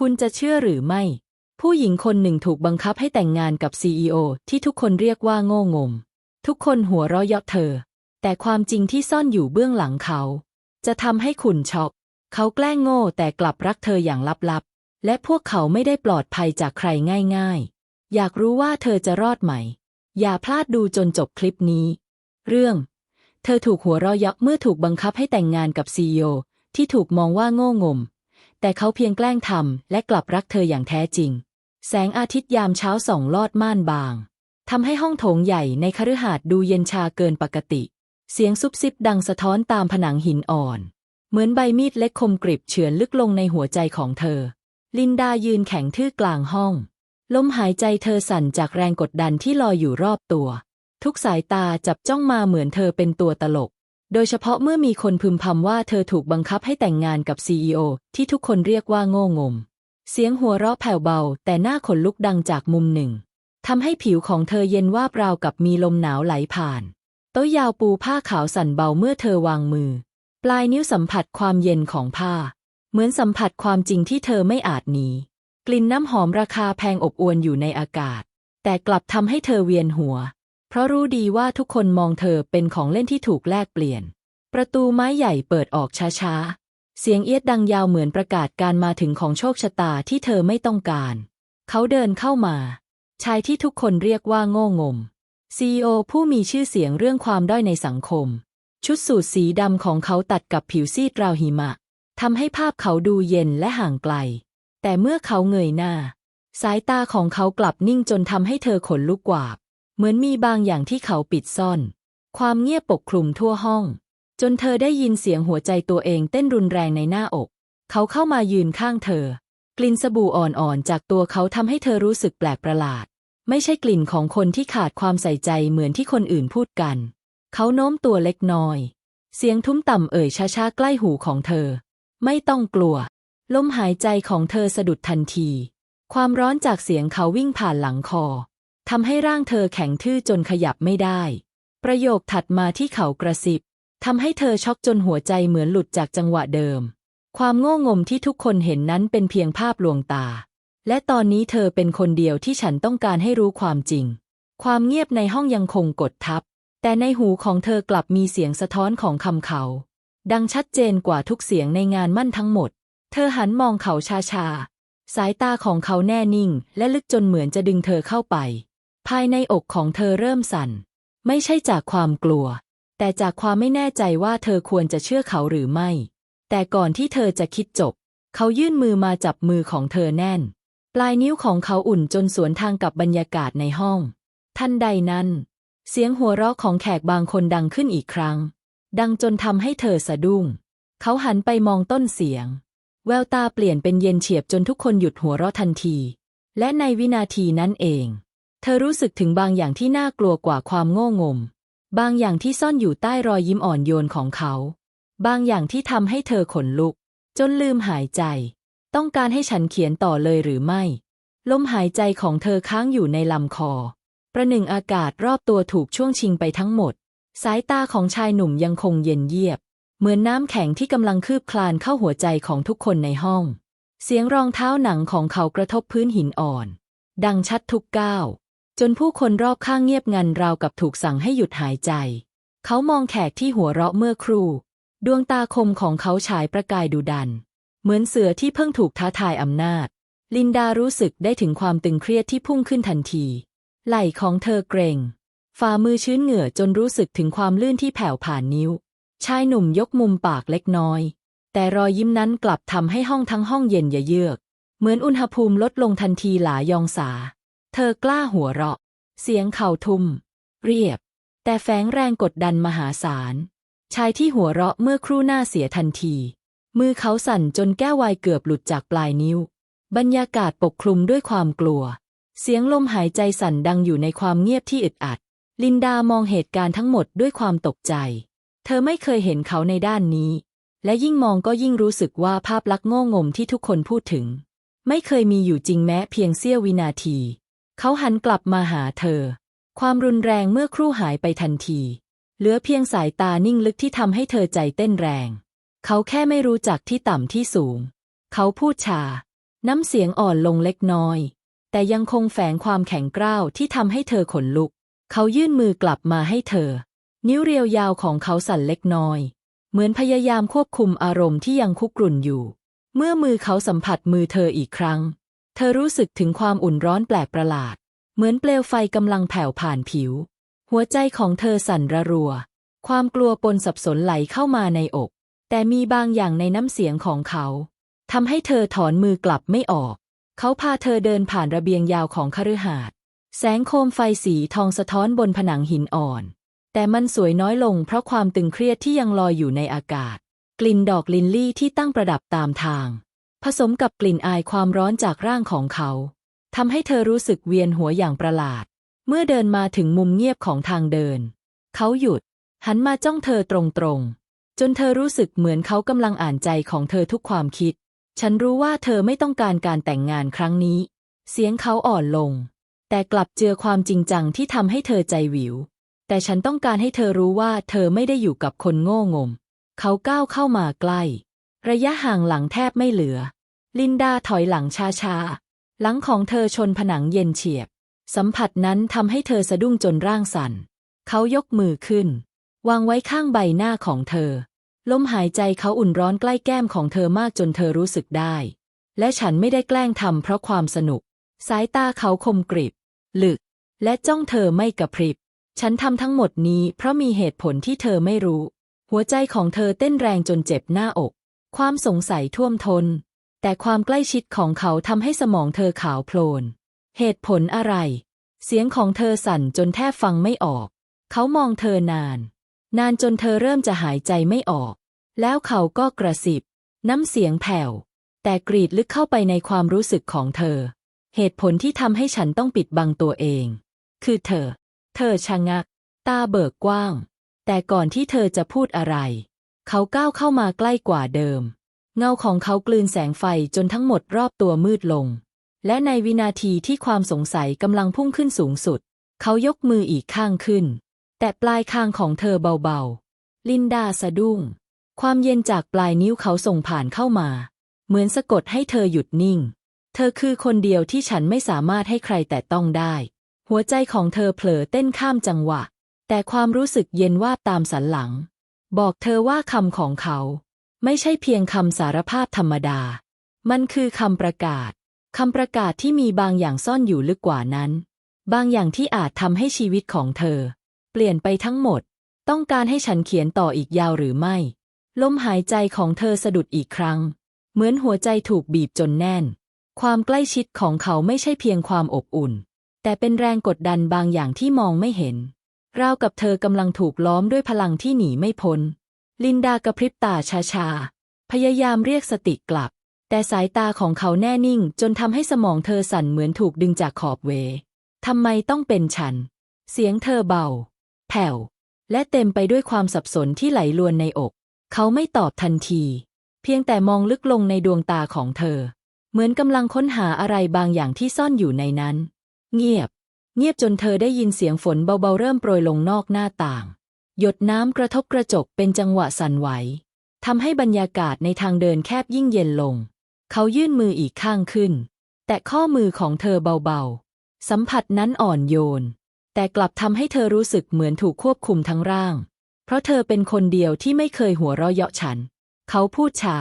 คุณจะเชื่อหรือไม่ ผู้หญิงคนหนึ่งถูกบังคับให้แต่งงานกับซีอที่ทุกคนเรียกว่าโง่งม ทุกคนหัวเราะเยาะเธอ แต่ความจริงที่ซ่อนอยู่เบื้องหลังเขา จะทำให้คุณช็อกเขาแกล้งโง่แต่กลับรักเธออย่างลับๆ และพวกเขาไม่ได้ปลอดภัยจากใครง่ายๆ อยากรู้ว่าเธอจะรอดไหม อย่าพลาดดูจนจบคลิปนี้ เรื่อง เธอถูกหัวเราะเยาะเมื่อถูกบังคับให้แต่งงานกับซีอที่ถูกมองว่าโง่งม แต่เขาเพียงแกล้งทำและกลับรักเธออย่างแท้จริง แสงอาทิตย์ยามเช้าส่องลอดม่านบางทำให้ห้องโถงใหญ่ในคฤหาสน์ดูเย็นชาเกินปกติ เสียงซุบซิบดังสะท้อนตามผนังหินอ่อน เหมือนใบมีดเล็กคมกริบเฉือนลึกลงในหัวใจของเธอ ลินดายืนแข็งทื่อกลางห้อง ลมหายใจเธอสั่นจากแรงกดดันที่ลอยอยู่รอบตัว ทุกสายตาจับจ้องมาเหมือนเธอเป็นตัวตลก โดยเฉพาะเมื่อมีคนพึมพำว่าเธอถูกบังคับให้แต่งงานกับซีอที่ทุกคนเรียกว่าโง่งม เสียงหัวเราะแผ่วเบา แต่หน้าขนลุกดังจากมุมหนึ่งทำให้ผิวของเธอเย็นว่าบราวกับมีลมหนาวไหลผ่านโต๊ะยาวปูผ้าขาวสั่นเบาเมื่อเธอวางมือ ปลายนิ้วสัมผัสความเย็นของผ้า เหมือนสัมผัสความจริงที่เธอไม่อาจหนีกลิ่นน้ำหอมราคาแพงอบอวลอยู่ในอากาศ แต่กลับทำให้เธอเวียนหัว เพราะรู้ดีว่าทุกคนมองเธอเป็นของเล่นที่ถูกแลกเปลี่ยน ประตูไม้ใหญ่เปิดออกช้าๆ เสียงเอียดดังยาวเหมือนประกาศการมาถึงของโชคชะตาที่เธอไม่ต้องการ เขาเดินเข้ามา ชายที่ทุกคนเรียกว่าโง่งมซีอผู้มีชื่อเสียงเรื่องความด้อยในสังคม ชุดสูทสีดำของเขาตัดกับผิวซีดราวหิมะทำให้ภาพเขาดูเย็นและห่างไกล แต่เมื่อเขาเงยหน้า สายตาของเขากลับนิ่งจนทำให้เธอขนลุกกวาบ เหมือนมีบางอย่างที่เขาปิดซ่อน ความเงียบปกคลุมทั่วห้อง จนเธอได้ยินเสียงหัวใจตัวเองเต้นรุนแรงในหน้าอก เขาเข้ามายืนข้างเธอ กลิ่นสบู่อ่อนๆจากตัวเขาทำให้เธอรู้สึกแปลกประหลาด ไม่ใช่กลิ่นของคนที่ขาดความใส่ใจเหมือนที่คนอื่นพูดกัน เขาโน้มตัวเล็กน้อย เสียงทุ้มต่ำเอ่ยช้าๆใกล้หูของเธอ ไม่ต้องกลัว ลมหายใจของเธอสะดุดทันที ความร้อนจากเสียงเขาวิ่งผ่านหลังคอ ทำให้ร่างเธอแข็งทื่อจนขยับไม่ได้ ประโยคถัดมาที่เขากระซิบทำให้เธอช็อกจนหัวใจเหมือนหลุดจากจังหวะเดิม ความโง่งมที่ทุกคนเห็นนั้นเป็นเพียงภาพลวงตา และตอนนี้เธอเป็นคนเดียวที่ฉันต้องการให้รู้ความจริง ความเงียบในห้องยังคงกดทับ แต่ในหูของเธอกลับมีเสียงสะท้อนของคำเขา ดังชัดเจนกว่าทุกเสียงในงานมั่นทั้งหมด เธอหันมองเขาชาชาๆสายตาของเขาแน่นิ่ง และลึกจนเหมือนจะดึงเธอเข้าไป ภายในอกของเธอเริ่มสั่น ไม่ใช่จากความกลัว แต่จากความไม่แน่ใจว่าเธอควรจะเชื่อเขาหรือไม่ แต่ก่อนที่เธอจะคิดจบ เขายื่นมือมาจับมือของเธอแน่น ปลายนิ้วของเขาอุ่นจนสวนทางกับบรรยากาศในห้อง ทันใดนั้น เสียงหัวเราะของแขกบางคนดังขึ้นอีกครั้ง ดังจนทำให้เธอสะดุ้ง เขาหันไปมองต้นเสียง แววตาเปลี่ยนเป็นเย็นเฉียบจนทุกคนหยุดหัวเราะทันที และในวินาทีนั้นเอง เธอรู้สึกถึงบางอย่างที่น่ากลัวกว่าความโง่งม บางอย่างที่ซ่อนอยู่ใต้รอยยิ้มอ่อนโยนของเขา บางอย่างที่ทำให้เธอขนลุก จนลืมหายใจ ต้องการให้ฉันเขียนต่อเลยหรือไม่ ลมหายใจของเธอค้างอยู่ในลำคอ ประหนึ่งอากาศรอบตัวถูกช่วงชิงไปทั้งหมด สายตาของชายหนุ่มยังคงเย็นเยียบ เหมือนน้ำแข็งที่กำลังคืบคลานเข้าหัวใจของทุกคนในห้อง เสียงรองเท้าหนังของเขากระทบพื้นหินอ่อน ดังชัดทุกก้าว จนผู้คนรอบข้างเงียบงันราวกับถูกสั่งให้หยุดหายใจ เขามองแขกที่หัวเราะเมื่อครู่ ดวงตาคมของเขาฉายประกายดุดัน เหมือนเสือที่เพิ่งถูกท้าทายอำนาจ ลินดารู้สึกได้ถึงความตึงเครียดที่พุ่งขึ้นทันที ไหล่ของเธอเกรงฝ่ามือชื้นเหงื่อจนรู้สึกถึงความลื่นที่แผ่วผ่านนิ้ว ชายหนุ่มยกมุมปากเล็กน้อย แต่รอยยิ้มนั้นกลับทำให้ห้องทั้งห้องเย็นเยือก เหมือนอุณหภูมิลดลงทันทีหลายองศา เธอกล้าหัวเราะ เสียงเข่าทุมเรียบ แต่แฝงแรงกดดันมหาศาล ชายที่หัวเราะเมื่อครู่หน้าเสียทันที มือเขาสั่นจนแก้ววายเกือบหลุดจากปลายนิ้ว บรรยากาศปกคลุมด้วยความกลัว เสียงลมหายใจสั่นดังอยู่ในความเงียบที่อึดอัด ลินดามองเหตุการณ์ทั้งหมดด้วยความตกใจ เธอไม่เคยเห็นเขาในด้านนี้ และยิ่งมองก็ยิ่งรู้สึกว่าภาพลักษณ์โง่งมที่ทุกคนพูดถึง ไม่เคยมีอยู่จริงแม้เพียงเสี้ยววินาที เขาหันกลับมาหาเธอ ความรุนแรงเมื่อครู่หายไปทันที เหลือเพียงสายตานิ่งลึกที่ทำให้เธอใจเต้นแรง เขาแค่ไม่รู้จักที่ต่ำที่สูง เขาพูดชา น้ำเสียงอ่อนลงเล็กน้อย แต่ยังคงแฝงความแข็งกร้าวที่ทำให้เธอขนลุก เขายื่นมือกลับมาให้เธอ นิ้วเรียวยาวของเขาสั่นเล็กน้อย เหมือนพยายามควบคุมอารมณ์ที่ยังคุกรุ่นอยู่ เมื่อมือเขาสัมผัสมือเธออีกครั้ง เธอรู้สึกถึงความอุ่นร้อนแปลกประหลาด เหมือนเปลวไฟกำลังแผ่วผ่านผิว หัวใจของเธอสั่นระรัว ความกลัวปนสับสนไหลเข้ามาในอก แต่มีบางอย่างในน้ำเสียงของเขาทำให้เธอถอนมือกลับไม่ออก เขาพาเธอเดินผ่านระเบียงยาวของคฤหาสน์แสงโคมไฟสีทองสะท้อนบนผนังหินอ่อน แต่มันสวยน้อยลงเพราะความตึงเครียดที่ยังลอยอยู่ในอากาศ กลิ่นดอกลินลี่ที่ตั้งประดับตามทาง ผสมกับกลิ่นอายความร้อนจากร่างของเขาทำให้เธอรู้สึกเวียนหัวอย่างประหลาด เมื่อเดินมาถึงมุมเงียบของทางเดิน เขาหยุด หันมาจ้องเธอตรงๆ จนเธอรู้สึกเหมือนเขากำลังอ่านใจของเธอทุกความคิด ฉันรู้ว่าเธอไม่ต้องการการแต่งงานครั้งนี้ เสียงเขาอ่อนลง แต่กลับเจอความจริงจังที่ทำให้เธอใจหวิว แต่ฉันต้องการให้เธอรู้ว่าเธอไม่ได้อยู่กับคนโง่งม เขาก้าวเข้ามาใกล้ ระยะห่างหลังแทบไม่เหลือ ลินดาถอยหลังช้าๆ หลังของเธอชนผนังเย็นเฉียบ สัมผัสนั้นทำให้เธอสะดุ้งจนร่างสั่น เขายกมือขึ้น วางไว้ข้างใบหน้าของเธอ ลมหายใจเขาอุ่นร้อนใกล้แก้มของเธอมากจนเธอรู้สึกได้ และฉันไม่ได้แกล้งทำเพราะความสนุก สายตาเขาคมกริบ ลึก และจ้องเธอไม่กระพริบ ฉันทำทั้งหมดนี้เพราะมีเหตุผลที่เธอไม่รู้ หัวใจของเธอเต้นแรงจนเจ็บหน้าอก ความสงสัยท่วมทน แต่ความใกล้ชิดของเขาทำให้สมองเธอขาวโพลน เหตุผลอะไร เสียงของเธอสั่นจนแทบฟังไม่ออก เขามองเธอนาน นานจนเธอเริ่มจะหายใจไม่ออก แล้วเขาก็กระสิบ น้ำเสียงแผ่ว แต่กรีดลึกเข้าไปในความรู้สึกของเธอ เหตุผลที่ทำให้ฉันต้องปิดบังตัวเอง คือเธอ เธอชะงัก ตาเบิกกว้าง แต่ก่อนที่เธอจะพูดอะไร เขาก้าวเข้ามาใกล้กว่าเดิม เงาของเขากลืนแสงไฟจนทั้งหมดรอบตัวมืดลง และในวินาทีที่ความสงสัยกำลังพุ่งขึ้นสูงสุด เขายกมืออีกข้างขึ้น แต่ปลายคางของเธอเบาๆ ลินดาสะดุ้ง ความเย็นจากปลายนิ้วเขาส่งผ่านเข้ามา เหมือนสะกดให้เธอหยุดนิ่ง เธอคือคนเดียวที่ฉันไม่สามารถให้ใครแต่ต้องได้ หัวใจของเธอเผลอเต้นข้ามจังหวะ แต่ความรู้สึกเย็นวาตามสันหลัง บอกเธอว่าคำของเขา ไม่ใช่เพียงคำสารภาพธรรมดา มันคือคำประกาศ คำประกาศที่มีบางอย่างซ่อนอยู่ลึกกว่านั้น บางอย่างที่อาจทำให้ชีวิตของเธอ เปลี่ยนไปทั้งหมด ต้องการให้ฉันเขียนต่ออีกยาวหรือไม่ ลมหายใจของเธอสะดุดอีกครั้ง เหมือนหัวใจถูกบีบจนแน่น ความใกล้ชิดของเขาไม่ใช่เพียงความอบอุ่น แต่เป็นแรงกดดันบางอย่างที่มองไม่เห็นราวกับเธอกำลังถูกล้อมด้วยพลังที่หนีไม่พ้น ลินดากระพริบตาช้าๆ พยายามเรียกสติกลับ แต่สายตาของเขาแน่นิ่งจนทำให้สมองเธอสั่นเหมือนถูกดึงจากขอบเว ทำไมต้องเป็นฉัน เสียงเธอเบา แผ่ว และเต็มไปด้วยความสับสนที่ไหลลวนในอก เขาไม่ตอบทันที เพียงแต่มองลึกลงในดวงตาของเธอ เหมือนกำลังค้นหาอะไรบางอย่างที่ซ่อนอยู่ในนั้น เงียบ เงียบจนเธอได้ยินเสียงฝนเบาๆเริ่มโปรยลงนอกหน้าต่าง หยดน้ำกระทบกระจกเป็นจังหวะสั่นไหวทำให้บรรยากาศในทางเดินแคบยิ่งเย็นลง เขายื่นมืออีกข้างขึ้น แต่ข้อมือของเธอเบาๆ สัมผัสนั้นอ่อนโยน แต่กลับทำให้เธอรู้สึกเหมือนถูกควบคุมทั้งร่าง เพราะเธอเป็นคนเดียวที่ไม่เคยหัวเราะเยาะฉัน เขาพูดชา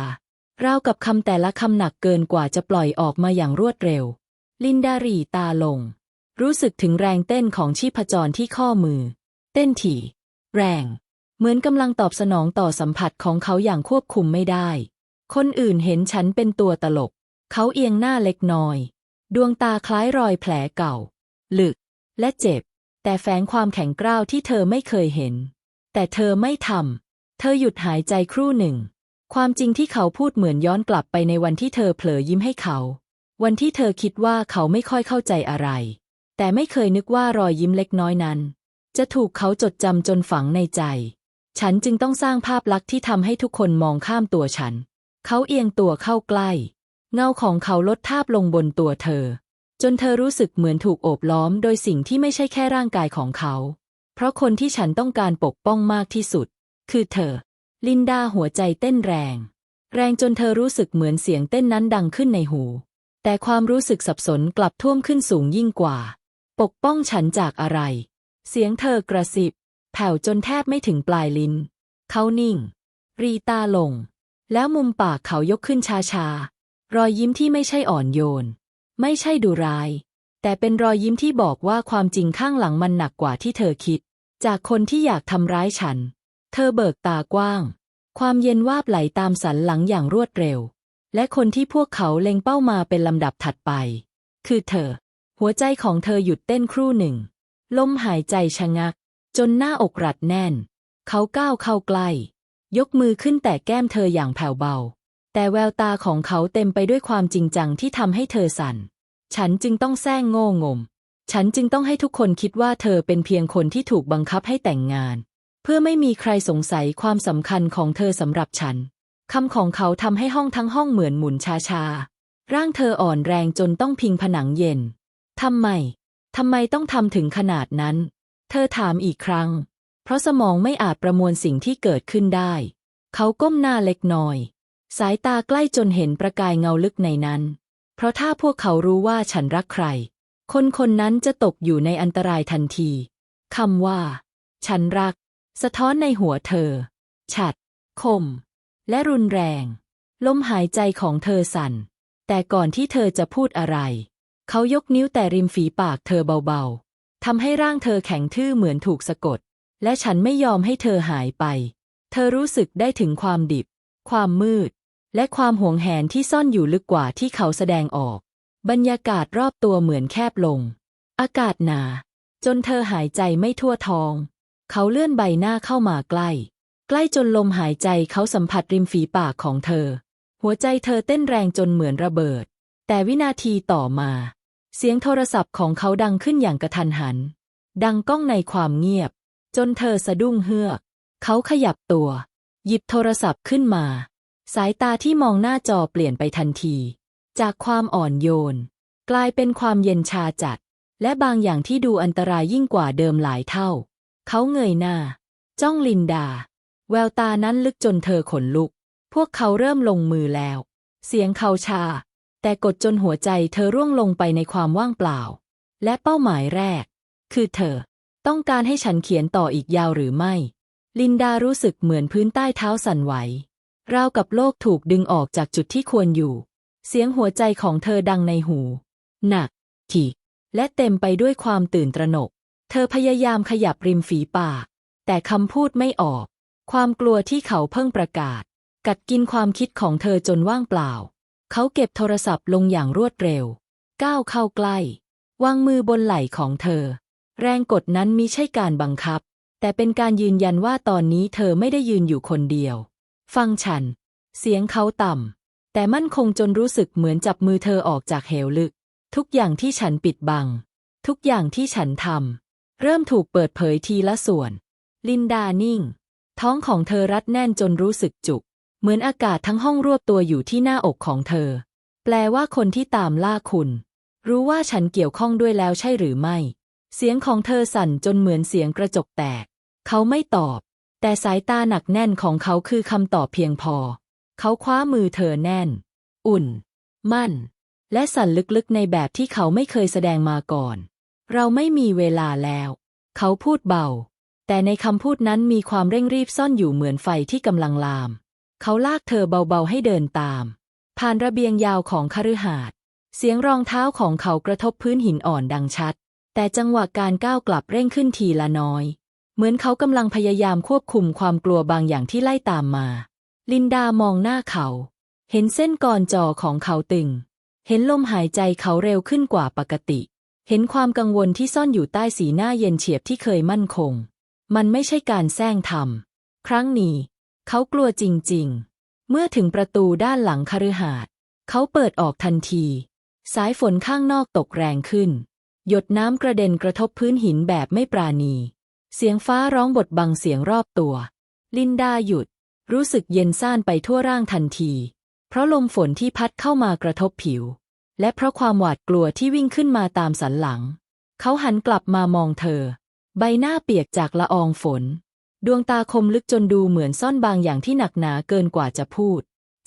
ราวกับคำแต่ละคำหนักเกินกว่าจะปล่อยออกมาอย่างรวดเร็ว ลินดารีตาลง รู้สึกถึงแรงเต้นของชีพจรที่ข้อมือ เต้นถี่ แรง เหมือนกำลังตอบสนองต่อสัมผัสของเขาอย่างควบคุมไม่ได้ คนอื่นเห็นฉันเป็นตัวตลก เขาเอียงหน้าเล็กน้อย ดวงตาคล้ายรอยแผลเก่า ลึก และเจ็บ แต่แฝงความแข็งกร้าวที่เธอไม่เคยเห็น แต่เธอไม่ทำเธอหยุดหายใจครู่หนึ่ง ความจริงที่เขาพูดเหมือนย้อนกลับไปในวันที่เธอเผลอยิ้มให้เขา วันที่เธอคิดว่าเขาไม่ค่อยเข้าใจอะไร แต่ไม่เคยนึกว่ารอยยิ้มเล็กน้อยนั้น จะถูกเขาจดจำจนฝังในใจ ฉันจึงต้องสร้างภาพลักษณ์ที่ทำให้ทุกคนมองข้ามตัวฉัน เขาเอียงตัวเข้าใกล้ เงาของเขาลดทาบลงบนตัวเธอ จนเธอรู้สึกเหมือนถูกโอบล้อมโดยสิ่งที่ไม่ใช่แค่ร่างกายของเขา เพราะคนที่ฉันต้องการปกป้องมากที่สุด คือเธอ ลินดาหัวใจเต้นแรง แรงจนเธอรู้สึกเหมือนเสียงเต้นนั้นดังขึ้นในหู แต่ความรู้สึกสับสนกลับท่วมขึ้นสูงยิ่งกว่า ปกป้องฉันจากอะไร เสียงเธอกระซิบ แผ่วจนแทบไม่ถึงปลายลิ้น เขานิ่ง รีตาลง แล้วมุมปากเขายกขึ้นช้าๆ รอยยิ้มที่ไม่ใช่อ่อนโยน ไม่ใช่ดุร้าย แต่เป็นรอยยิ้มที่บอกว่าความจริงข้างหลังมันหนักกว่าที่เธอคิด จากคนที่อยากทำร้ายฉัน เธอเบิกตากว้าง ความเย็นวาบไหลตามสันหลังอย่างรวดเร็ว และคนที่พวกเขาเล็งเป้ามาเป็นลำดับถัดไป คือเธอ หัวใจของเธอหยุดเต้นครู่หนึ่ง ลมหายใจชะงัก จนหน้าอกรัดแน่น เขาก้าวเข้าใกล้ ยกมือขึ้นแต่แก้มเธออย่างแผ่วเบา แต่แววตาของเขาเต็มไปด้วยความจริงจังที่ทำให้เธอสั่น ฉันจึงต้องแซงโง่งม ฉันจึงต้องให้ทุกคนคิดว่าเธอเป็นเพียงคนที่ถูกบังคับให้แต่งงาน เพื่อไม่มีใครสงสัยความสำคัญของเธอสำหรับฉันคำของเขาทำให้ห้องทั้งห้องเหมือนหมุนชาๆ ร่างเธออ่อนแรงจนต้องพิงผนังเย็น ทำไม ทำไมต้องทำถึงขนาดนั้น เธอถามอีกครั้ง เพราะสมองไม่อาจประมวลสิ่งที่เกิดขึ้นได้ เขาก้มหน้าเล็กน้อย สายตาใกล้จนเห็นประกายเงาลึกในนั้น เพราะถ้าพวกเขารู้ว่าฉันรักใคร คนคนนั้นจะตกอยู่ในอันตรายทันทีคำว่า ฉันรัก สะท้อนในหัวเธอ ฉัด คม และรุนแรง ลมหายใจของเธอสั่น แต่ก่อนที่เธอจะพูดอะไร เขายกนิ้วแต่ริมฝีปากเธอเบาๆ ทำให้ร่างเธอแข็งทื่อเหมือนถูกสะกด และฉันไม่ยอมให้เธอหายไป เธอรู้สึกได้ถึงความดิบ ความมืด และความหวงแหนที่ซ่อนอยู่ลึกกว่าที่เขาแสดงออก บรรยากาศรอบตัวเหมือนแคบลง อากาศหนา จนเธอหายใจไม่ทั่วท้อง เขาเลื่อนใบหน้าเข้ามาใกล้ ใกล้จนลมหายใจเขาสัมผัสริมฝีปากของเธอ หัวใจเธอเต้นแรงจนเหมือนระเบิด แต่วินาทีต่อมา เสียงโทรศัพท์ของเขาดังขึ้นอย่างกระทันหัน ดังก้องในความเงียบ จนเธอสะดุ้งเฮือก เขาขยับตัว หยิบโทรศัพท์ขึ้นมา สายตาที่มองหน้าจอเปลี่ยนไปทันที จากความอ่อนโยน กลายเป็นความเย็นชาจัด และบางอย่างที่ดูอันตรายยิ่งกว่าเดิมหลายเท่า เขาเงยหน้า จ้องลินดา แววตานั้นลึกจนเธอขนลุก พวกเขาเริ่มลงมือแล้ว เสียงเขาชา แต่กดจนหัวใจเธอร่วงลงไปในความว่างเปล่า และเป้าหมายแรก คือเธอ ต้องการให้ฉันเขียนต่ออีกยาวหรือไม่ ลินดารู้สึกเหมือนพื้นใต้เท้าสั่นไหวราวกับโลกถูกดึงออกจากจุดที่ควรอยู่ เสียงหัวใจของเธอดังในหู หนักถี่และเต็มไปด้วยความตื่นตระหนก เธอพยายามขยับริมฝีปาก แต่คำพูดไม่ออก ความกลัวที่เขาเพิ่งประกาศ กัดกินความคิดของเธอจนว่างเปล่า เขาเก็บโทรศัพท์ลงอย่างรวดเร็ว ก้าวเข้าใกล้วางมือบนไหล่ของเธอ แรงกดนั้นมิใช่การบังคับ แต่เป็นการยืนยันว่าตอนนี้เธอไม่ได้ยืนอยู่คนเดียว ฟังฉัน เสียงเขาต่ำ แต่มั่นคงจนรู้สึกเหมือนจับมือเธอออกจากเหวลึก ทุกอย่างที่ฉันปิดบัง ทุกอย่างที่ฉันทำเริ่มถูกเปิดเผยทีละส่วน ลินดานิ่ง ท้องของเธอรัดแน่นจนรู้สึกจุก เหมือนอากาศทั้งห้องรวบตัวอยู่ที่หน้าอกของเธอ แปลว่าคนที่ตามล่าคุณ รู้ว่าฉันเกี่ยวข้องด้วยแล้วใช่หรือไม่ เสียงของเธอสั่นจนเหมือนเสียงกระจกแตก เขาไม่ตอบ แต่สายตาหนักแน่นของเขาคือคำตอบเพียงพอ เขาคว้ามือเธอแน่น อุ่น มั่น และสั่นลึกๆในแบบที่เขาไม่เคยแสดงมาก่อน เราไม่มีเวลาแล้ว เขาพูดเบา แต่ในคำพูดนั้นมีความเร่งรีบซ่อนอยู่เหมือนไฟที่กำลังลาม เขาลากเธอเบาๆให้เดินตาม ผ่านระเบียงยาวของคฤหาสน์เสียงรองเท้าของเขากระทบพื้นหินอ่อนดังชัด แต่จังหวะการก้าวกลับเร่งขึ้นทีละน้อย เหมือนเขากำลังพยายามควบคุมความกลัวบางอย่างที่ไล่ตามมา ลินดามองหน้าเขา เห็นเส้นกรจอของเขาตึง เห็นลมหายใจเขาเร็วขึ้นกว่าปกติ เห็นความกังวลที่ซ่อนอยู่ใต้สีหน้าเย็นเฉียบที่เคยมั่นคง มันไม่ใช่การแซงทำครั้งนี้ เขากลัวจริงๆ เมื่อถึงประตูด้านหลังคฤหาสน์เขาเปิดออกทันที สายฝนข้างนอกตกแรงขึ้น หยดน้ำกระเด็นกระทบพื้นหินแบบไม่ปราณี เสียงฟ้าร้องบทบังเสียงรอบตัว ลินดาหยุด รู้สึกเย็นซ่านไปทั่วร่างทันที เพราะลมฝนที่พัดเข้ามากระทบผิว และเพราะความหวาดกลัวที่วิ่งขึ้นมาตามสันหลัง เขาหันกลับมามองเธอ ใบหน้าเปียกจากละอองฝน ดวงตาคมลึกจนดูเหมือนซ่อนบางอย่างที่หนักหนาเกินกว่าจะพูด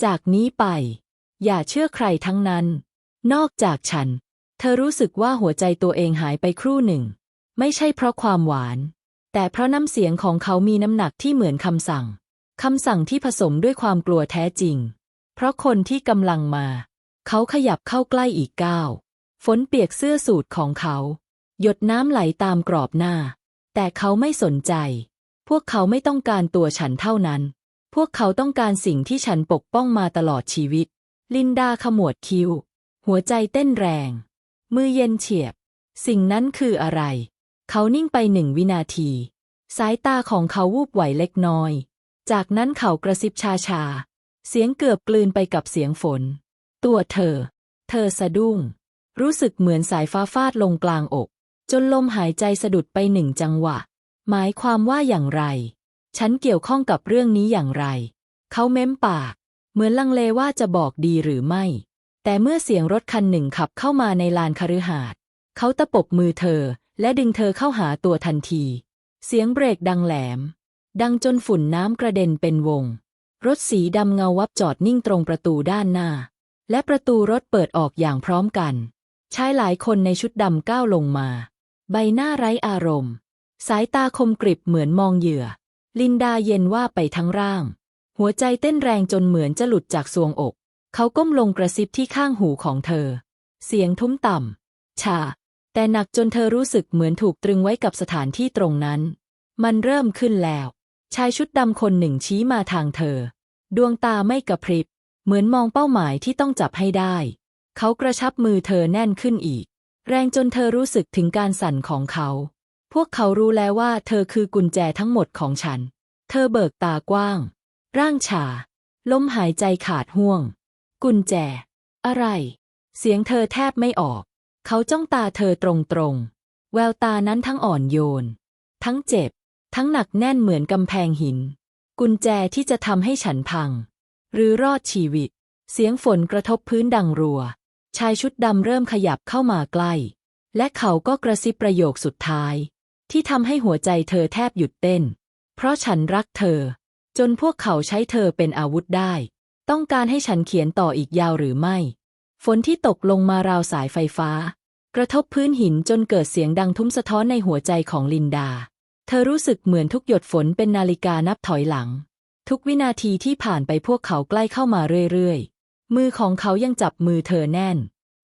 จากนี้ไป อย่าเชื่อใครทั้งนั้น นอกจากฉัน เธอรู้สึกว่าหัวใจตัวเองหายไปครู่หนึ่ง ไม่ใช่เพราะความหวาน แต่เพราะน้ำเสียงของเขามีน้ำหนักที่เหมือนคำสั่งคำสั่งที่ผสมด้วยความกลัวแท้จริง เพราะคนที่กำลังมา เขาขยับเข้าใกล้อีกก้าวฝนเปียกเสื้อสูทของเขา หยดน้ำไหลตามกรอบหน้า แต่เขาไม่สนใจ พวกเขาไม่ต้องการตัวฉันเท่านั้น พวกเขาต้องการสิ่งที่ฉันปกป้องมาตลอดชีวิต ลินดาขมวดคิ้ว หัวใจเต้นแรง มือเย็นเฉียบ สิ่งนั้นคืออะไร เขานิ่งไปหนึ่งวินาที สายตาของเขาวูบไหวเล็กน้อย จากนั้นเขากระซิบชาชาๆเสียงเกือบกลืนไปกับเสียงฝน ตัวเธอ เธอสะดุ้ง รู้สึกเหมือนสายฟ้าฟาดลงกลางอก จนลมหายใจสะดุดไปหนึ่งจังหวะ หมายความว่าอย่างไร ฉันเกี่ยวข้องกับเรื่องนี้อย่างไร เขาเม้มปาก เหมือนลังเลว่าจะบอกดีหรือไม่ แต่เมื่อเสียงรถคันหนึ่งขับเข้ามาในลานคฤหาสน์เขาตะปบมือเธอ และดึงเธอเข้าหาตัวทันที เสียงเบรกดังแหลม ดังจนฝุ่นน้ำกระเด็นเป็นวง รถสีดำเงาวับจอดนิ่งตรงประตูด้านหน้า และประตูรถเปิดออกอย่างพร้อมกันชายหลายคนในชุดดำก้าวลงมา ใบหน้าไร้อารมณ์ สายตาคมกริบเหมือนมองเหยื่อ ลินดาเย็นว่าไปทั้งร่าง หัวใจเต้นแรงจนเหมือนจะหลุดจากซวงอก เขาก้มลงกระซิบที่ข้างหูของเธอ เสียงทุ้มต่ำชา แต่หนักจนเธอรู้สึกเหมือนถูกตรึงไว้กับสถานที่ตรงนั้น มันเริ่มขึ้นแล้ว ชายชุดดำคนหนึ่งชี้มาทางเธอ ดวงตาไม่กระพริบ เหมือนมองเป้าหมายที่ต้องจับให้ได้ เขากระชับมือเธอแน่นขึ้นอีก แรงจนเธอรู้สึกถึงการสั่นของเขา วกเขารู้แล้วว่าเธอคือกุญแจทั้งหมดของฉัน เธอเบิกตากว้าง ร่างชาลมหายใจขาดห่วง กุญแจ อะไร เสียงเธอแทบไม่ออก เขาจ้องตาเธอตรงๆ แววตานั้นทั้งอ่อนโยน ทั้งเจ็บ ทั้งหนักแน่นเหมือนกำแพงหิน กุญแจที่จะทำให้ฉันพัง หรือรอดชีวิต เสียงฝนกระทบพื้นดังรัว ชายชุดดำเริ่มขยับเข้ามาใกล้ และเขาก็กระซิบประโยคสุดท้าย ที่ทำให้หัวใจเธอแทบหยุดเต้น เพราะฉันรักเธอ จนพวกเขาใช้เธอเป็นอาวุธได้ ต้องการให้ฉันเขียนต่ออีกยาวหรือไม่ ฝนที่ตกลงมาราวสายไฟฟ้า กระทบพื้นหินจนเกิดเสียงดังทุ้มสะท้อนในหัวใจของลินดา เธอรู้สึกเหมือนทุกหยดฝนเป็นนาฬิกานับถอยหลัง ทุกวินาทีที่ผ่านไปพวกเขาใกล้เข้ามาเรื่อยๆ มือของเขายังจับมือเธอแน่น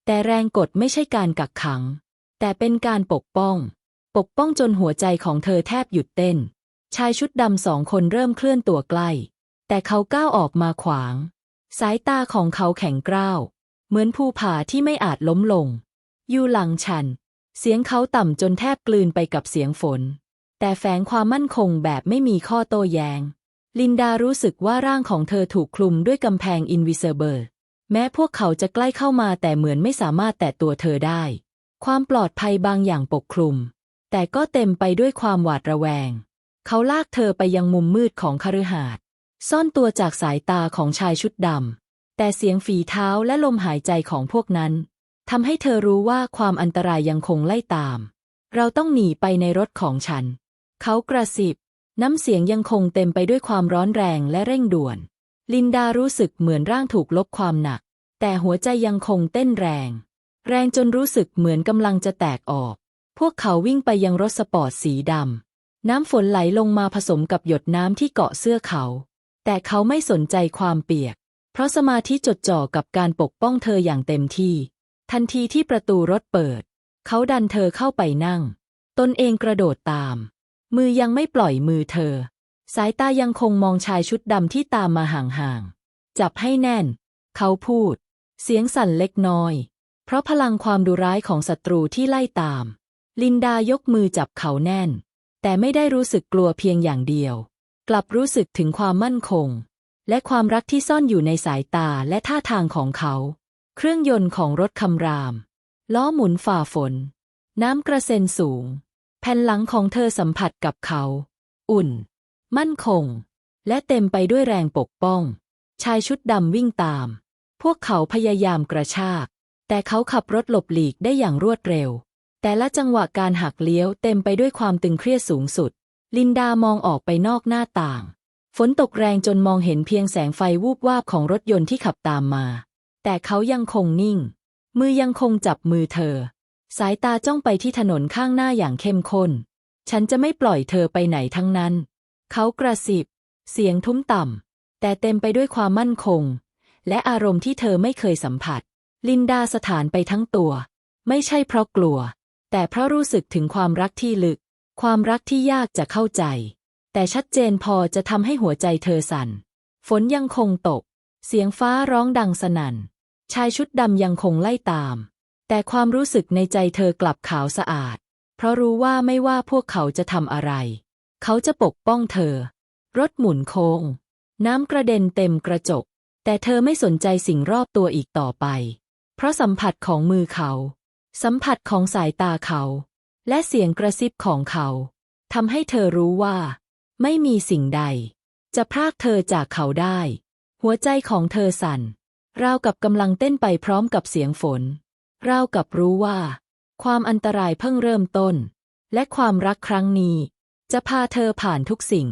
แต่แรงกดไม่ใช่การกักขัง แต่เป็นการปกป้อง ปกป้องจนหัวใจของเธอแทบหยุดเต้น ชายชุดดำสองคนเริ่มเคลื่อนตัวใกล้ แต่เขาก้าวออกมาขวาง สายตาของเขาแข็งกร้าว เหมือนภูผาที่ไม่อาจล้มลง อยู่หลังฉัน เสียงเขาต่ำจนแทบกลืนไปกับเสียงฝน แต่แฝงความมั่นคงแบบไม่มีข้อโต้แยง้ง ลินดารู้สึกว่าร่างของเธอถูกคลุมด้วยกำแพงอินวิเซเบิลแม้พวกเขาจะใกล้เข้ามาแต่เหมือนไม่สามารถแตะตัวเธอได้ ความปลอดภัยบางอย่างปกคลุม แต่ก็เต็มไปด้วยความหวาดระแวง เขาลากเธอไปยังมุมมืดของคฤหาสน์ซ่อนตัวจากสายตาของชายชุดดำ แต่เสียงฝีเท้าและลมหายใจของพวกนั้นทำให้เธอรู้ว่าความอันตรายยังคงไล่ตาม เราต้องหนีไปในรถของฉัน เขากระสิบ น้ำเสียงยังคงเต็มไปด้วยความร้อนแรงและเร่งด่วน ลินดารู้สึกเหมือนร่างถูกลบความหนัก แต่หัวใจยังคงเต้นแรง แรงจนรู้สึกเหมือนกำลังจะแตกออก วกเขาวิ่งไปยังรถสปอร์ตสีดำ น้ำฝนไหลลงมาผสมกับหยดน้ำที่เกาะเสื้อเขา แต่เขาไม่สนใจความเปียก เพราะสมาธิจดจ่อกับการปกป้องเธออย่างเต็มที่ ทันทีที่ประตูรถเปิด เขาดันเธอเข้าไปนั่ง ตนเองกระโดดตาม มือยังไม่ปล่อยมือเธอ สายตายังคงมองชายชุดดำที่ตามมาห่างๆ จับให้แน่น เขาพูด เสียงสั่นเล็กน้อย เพราะพลังความดุร้ายของศัตรูที่ไล่ตาม ลินดายกมือจับเขาแน่น แต่ไม่ได้รู้สึกกลัวเพียงอย่างเดียว กลับรู้สึกถึงความมั่นคง และความรักที่ซ่อนอยู่ในสายตาและท่าทางของเขา เครื่องยนต์ของรถคำราม ล้อหมุนฝ่าฝน น้ำกระเซ็นสูง แผ่นหลังของเธอสัมผัสกับเขา อุ่น มั่นคง และเต็มไปด้วยแรงปกป้อง ชายชุดดำวิ่งตาม พวกเขาพยายามกระชาก แต่เขาขับรถหลบหลีกได้อย่างรวดเร็ว แต่ละจังหวะการหักเลี้ยวเต็มไปด้วยความตึงเครียดสูงสุด ลินดามองออกไปนอกหน้าต่าง ฝนตกแรงจนมองเห็นเพียงแสงไฟวูบวาบของรถยนต์ที่ขับตามมา แต่เขายังคงนิ่ง มือยังคงจับมือเธอ สายตาจ้องไปที่ถนนข้างหน้าอย่างเข้มข้น ฉันจะไม่ปล่อยเธอไปไหนทั้งนั้น เขากระสิบ เสียงทุ้มต่ำ แต่เต็มไปด้วยความมั่นคง และอารมณ์ที่เธอไม่เคยสัมผัส ลินดาสถานไปทั้งตัว ไม่ใช่เพราะกลัว แต่เพราะรู้สึกถึงความรักที่ลึก ความรักที่ยากจะเข้าใจ แต่ชัดเจนพอจะทำให้หัวใจเธอสั่น ฝนยังคงตก เสียงฟ้าร้องดังสนั่น ชายชุดดำยังคงไล่ตาม แต่ความรู้สึกในใจเธอกลับขาวสะอาด เพราะรู้ว่าไม่ว่าพวกเขาจะทำอะไร เขาจะปกป้องเธอ รถหมุนโค้ง น้ำกระเด็นเต็มกระจก แต่เธอไม่สนใจสิ่งรอบตัวอีกต่อไป เพราะสัมผัสของมือเขา สัมผัสของสายตาเขา และเสียงกระซิบของเขาทำให้เธอรู้ว่า ไม่มีสิ่งใด จะพรากเธอจากเขาได้ หัวใจของเธอสั่น ราวกับกำลังเต้นไปพร้อมกับเสียงฝน ราวกับรู้ว่า ความอันตรายเพิ่งเริ่มต้น และความรักครั้งนี้ จะพาเธอผ่านทุกสิ่ง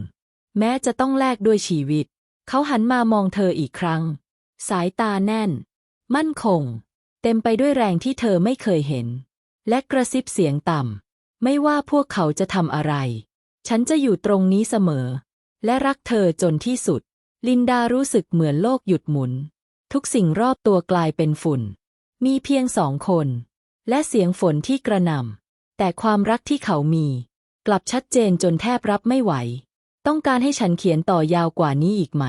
แม้จะต้องแลกด้วยชีวิต เขาหันมามองเธออีกครั้ง สายตาแน่น มั่นคง เต็มไปด้วยแรงที่เธอไม่เคยเห็น และกระซิบเสียงต่ำ ไม่ว่าพวกเขาจะทำอะไร ฉันจะอยู่ตรงนี้เสมอ และรักเธอจนที่สุด ลินดารู้สึกเหมือนโลกหยุดหมุน ทุกสิ่งรอบตัวกลายเป็นฝุ่น มีเพียงสองคน และเสียงฝนที่กระหน่ำ แต่ความรักที่เขามี กลับชัดเจนจนแทบรับไม่ไหว ต้องการให้ฉันเขียนต่อยาวกว่านี้อีกไหม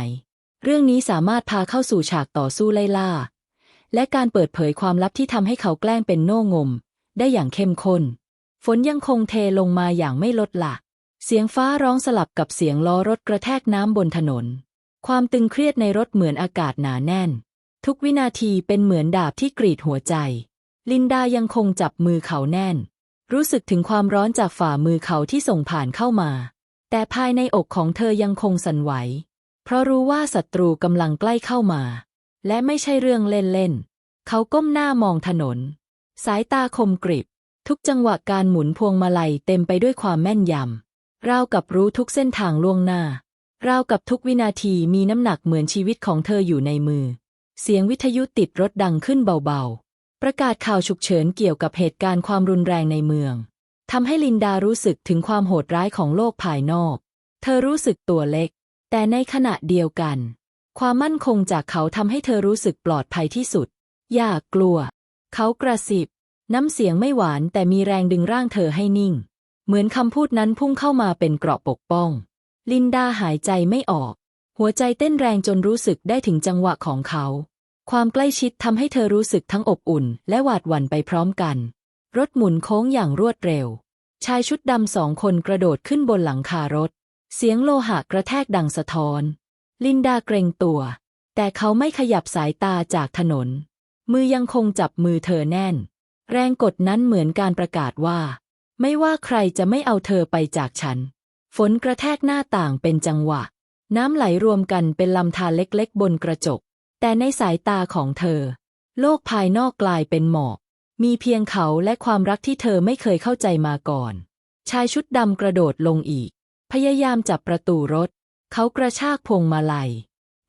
เรื่องนี้สามารถพาเข้าสู่ฉากต่อสู้ไล่ล่า และการเปิดเผยความลับที่ทำให้เขาแกล้งเป็นโน่งม ได้อย่างเข้มข้น ฝนยังคงเทลงมาอย่างไม่ลดละ เสียงฟ้าร้องสลับกับเสียงล้อรถกระแทกน้ำบนถนน ความตึงเครียดในรถเหมือนอากาศหนาแน่น ทุกวินาทีเป็นเหมือนดาบที่กรีดหัวใจ ลินดายังคงจับมือเขาแน่น รู้สึกถึงความร้อนจากฝ่ามือเขาที่ส่งผ่านเข้ามา แต่ภายในอกของเธอยังคงสั่นไหว เพราะรู้ว่าศัตรูกำลังใกล้เข้ามา และไม่ใช่เรื่องเล่นๆ เขาก้มหน้ามองถนน สายตาคมกริบ ทุกจังหวะการหมุนพวงมาลัยเต็มไปด้วยความแม่นยำราวกับรู้ทุกเส้นทางล่วงหน้าราวกับทุกวินาทีมีน้ำหนักเหมือนชีวิตของเธออยู่ในมือ เสียงวิทยุติดรถดังขึ้นเบาๆ ประกาศข่าวฉุกเฉินเกี่ยวกับเหตุการณ์ความรุนแรงในเมืองทำให้ลินดารู้สึกถึงความโหดร้ายของโลกภายนอก เธอรู้สึกตัวเล็ก แต่ในขณะเดียวกัน ความมั่นคงจากเขาทำให้เธอรู้สึกปลอดภัยที่สุด อย่ากกลัว เขากระสิบ น้ำเสียงไม่หวานแต่มีแรงดึงร่างเธอให้นิ่ง เหมือนคำพูดนั้นพุ่งเข้ามาเป็นเกราะปกป้อง ลินดาหายใจไม่ออก หัวใจเต้นแรงจนรู้สึกได้ถึงจังหวะของเขา ความใกล้ชิดทำให้เธอรู้สึกทั้งอบอุ่น และหวาดหวั่นไปพร้อมกัน รถหมุนโค้งอย่างรวดเร็ว ชายชุดดำสองคนกระโดดขึ้นบนหลังคารถ เสียงโลหะกระแทกดังสะท้อน ลินดาเกรงตัว แต่เขาไม่ขยับสายตาจากถนน มือยังคงจับมือเธอแน่น แรงกดนั้นเหมือนการประกาศว่า ไม่ว่าใครจะไม่เอาเธอไปจากฉัน ฝนกระแทกหน้าต่างเป็นจังหวะ น้ำไหลรวมกันเป็นลำธารเล็กๆ บนกระจก แต่ในสายตาของเธอ โลกภายนอกกลายเป็นหมอกมีเพียงเขาและความรักที่เธอไม่เคยเข้าใจมาก่อน ชายชุดดำกระโดดลงอีก พยายามจับประตูรถ เขากระชากพวงมาลัย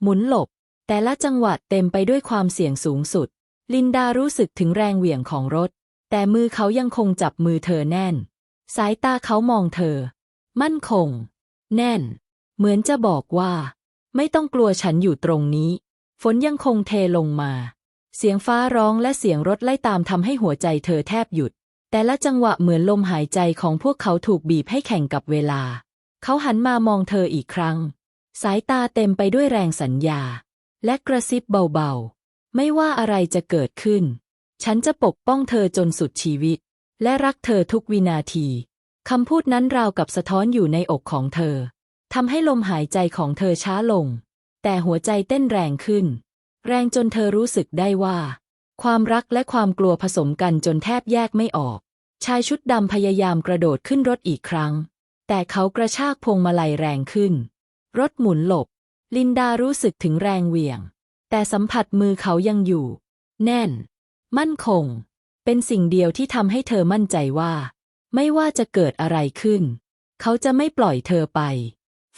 หมุนหลบ แต่ละจังหวะเต็มไปด้วยความเสี่ยงสูงสุด ลินดารู้สึกถึงแรงเหวี่ยงของรถ แต่มือเขายังคงจับมือเธอแน่น สายตาเขามองเธอ มั่นคง แน่น เหมือนจะบอกว่า ไม่ต้องกลัวฉันอยู่ตรงนี้ ฝนยังคงเทลงมา เสียงฟ้าร้องและเสียงรถไล่ตามทำให้หัวใจเธอแทบหยุด แต่ละจังหวะเหมือนลมหายใจของพวกเขาถูกบีบให้แข่งกับเวลา เขาหันมามองเธออีกครั้ง สายตาเต็มไปด้วยแรงสัญญา และกระซิบเบาๆ ไม่ว่าอะไรจะเกิดขึ้น ฉันจะปกป้องเธอจนสุดชีวิต และรักเธอทุกวินาทีคำพูดนั้นราวกับสะท้อนอยู่ในอกของเธอทำให้ลมหายใจของเธอช้าลง แต่หัวใจเต้นแรงขึ้น แรงจนเธอรู้สึกได้ว่า ความรักและความกลัวผสมกันจนแทบแยกไม่ออก ชายชุดดำพยายามกระโดดขึ้นรถอีกครั้ง แต่เขากระชากพวงมาลัยแรงขึ้น รถหมุนหลบ ลินดารู้สึกถึงแรงเหวี่ยง แต่สัมผัสมือเขายังอยู่ แน่น มั่นคง เป็นสิ่งเดียวที่ทำให้เธอมั่นใจว่า ไม่ว่าจะเกิดอะไรขึ้น เขาจะไม่ปล่อยเธอไป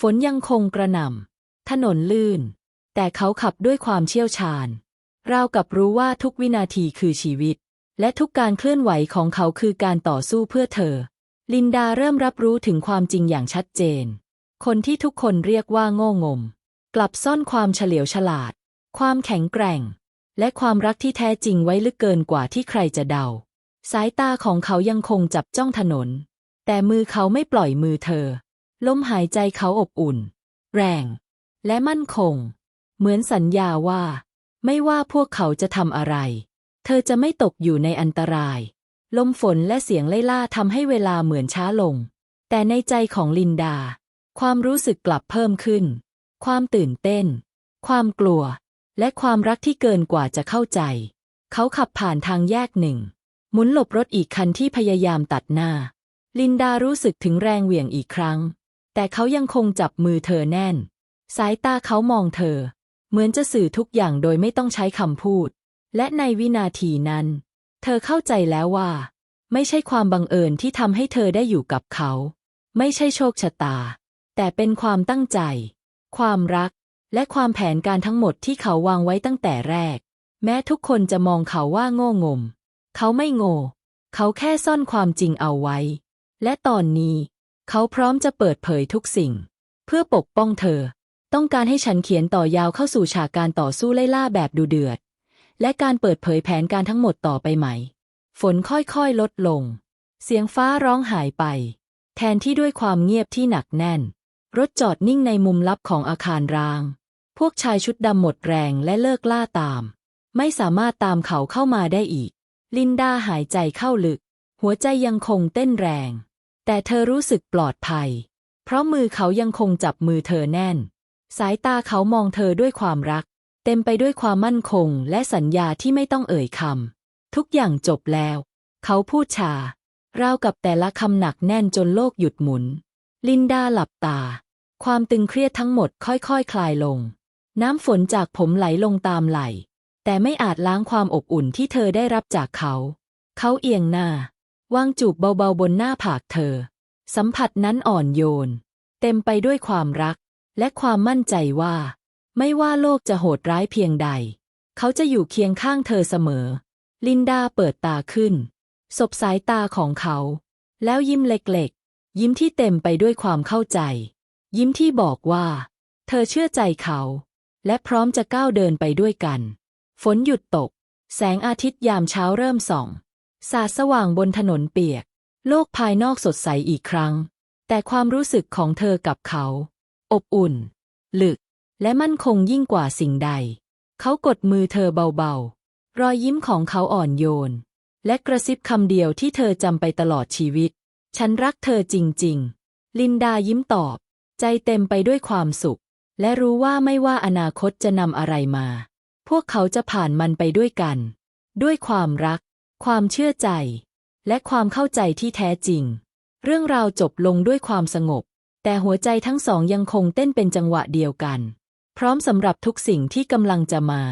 ฝนยังคงกระหน่ำถนนลื่น แต่เขาขับด้วยความเชี่ยวชาญราวกับรู้ว่าทุกวินาทีคือชีวิต และทุกการเคลื่อนไหวของเขาคือการต่อสู้เพื่อเธอ ลินดาเริ่มรับรู้ถึงความจริงอย่างชัดเจน คนที่ทุกคนเรียกว่าโง่งม กลับซ่อนความเฉลียวฉลาด ความแข็งแกร่ง และความรักที่แท้จริงไว้ลึกเกินกว่าที่ใครจะเดา สายตาของเขายังคงจับจ้องถนน แต่มือเขาไม่ปล่อยมือเธอ ลมหายใจเขาอบอุ่น แรง และมั่นคง เหมือนสัญญาว่า ไม่ว่าพวกเขาจะทำอะไร เธอจะไม่ตกอยู่ในอันตราย ลมฝนและเสียงไล่ล่าทำให้เวลาเหมือนช้าลง แต่ในใจของลินดา ความรู้สึกกลับเพิ่มขึ้น ความตื่นเต้น ความกลัว และความรักที่เกินกว่าจะเข้าใจ เขาขับผ่านทางแยกหนึ่ง หมุนหลบรถอีกคันที่พยายามตัดหน้า ลินดารู้สึกถึงแรงเหวี่ยงอีกครั้ง แต่เขายังคงจับมือเธอแน่น สายตาเขามองเธอ เหมือนจะสื่อทุกอย่างโดยไม่ต้องใช้คำพูด และในวินาทีนั้น เธอเข้าใจแล้วว่า ไม่ใช่ความบังเอิญที่ทำให้เธอได้อยู่กับเขา ไม่ใช่โชคชะตา แต่เป็นความตั้งใจ ความรัก และความแผนการทั้งหมดที่เขาวางไว้ตั้งแต่แรก แม้ทุกคนจะมองเขาว่าโง่งม เขาไม่โง่ เขาแค่ซ่อนความจริงเอาไว้ และตอนนี้ เขาพร้อมจะเปิดเผยทุกสิ่ง เพื่อปกป้องเธอ ต้องการให้ฉันเขียนต่อยาวเข้าสู่ฉากการต่อสู้ไล่ล่าแบบดูเดือด และการเปิดเผยแผนการทั้งหมดต่อไปไหม่ ฝนค่อยๆลดลง เสียงฟ้าร้องหายไป แทนที่ด้วยความเงียบที่หนักแน่น รถจอดนิ่งในมุมลับของอาคารร้าง พวกชายชุดดำหมดแรงและเลิกล่าตาม ไม่สามารถตามเขาเข้ามาได้อีก ลินดาหายใจเข้าลึก หัวใจยังคงเต้นแรง แต่เธอรู้สึกปลอดภัย เพราะมือเขายังคงจับมือเธอแน่น สายตาเขามองเธอด้วยความรัก เต็มไปด้วยความมั่นคงและสัญญาที่ไม่ต้องเอ่ยคำทุกอย่างจบแล้ว เขาพูดชา ราวกับแต่ละคำหนักแน่นจนโลกหยุดหมุน ลินดาหลับตา ความตึงเครียดทั้งหมดค่อยๆคคลายลง น้ำฝนจากผมไหลลงตามไหล แต่ไม่อาจล้างความอบอุ่นที่เธอได้รับจากเขา เขาเอียงหน้าวางจูบเบาๆบนหน้าผากเธอ สัมผัสนั้นอ่อนโยน เต็มไปด้วยความรัก และความมั่นใจว่า ไม่ว่าโลกจะโหดร้ายเพียงใด เขาจะอยู่เคียงข้างเธอเสมอ ลินดาเปิดตาขึ้น สบสายตาของเขา แล้วยิ้มเล็กๆ ยิ้มที่เต็มไปด้วยความเข้าใจ ยิ้มที่บอกว่า เธอเชื่อใจเขา และพร้อมจะก้าวเดินไปด้วยกัน ฝนหยุดตก แสงอาทิตย์ยามเช้าเริ่มส่อง สาดสว่างบนถนนเปียก โลกภายนอกสดใสอีกครั้ง แต่ความรู้สึกของเธอกับเขา อบอุ่น ลึก และมั่นคงยิ่งกว่าสิ่งใด เขากดมือเธอเบาๆ รอยยิ้มของเขาอ่อนโยน และกระซิบคำเดียวที่เธอจำไปตลอดชีวิต ฉันรักเธอจริงๆ ลินดายิ้มตอบ ใจเต็มไปด้วยความสุข และรู้ว่าไม่ว่าอนาคตจะนำอะไรมา พวกเขาจะผ่านมันไปด้วยกัน ด้วยความรัก ความเชื่อใจ และความเข้าใจที่แท้จริง เรื่องราวจบลงด้วยความสงบ แต่หัวใจทั้งสองยังคงเต้นเป็นจังหวะเดียวกัน พร้อมสำหรับทุกสิ่งที่กำลังจะมา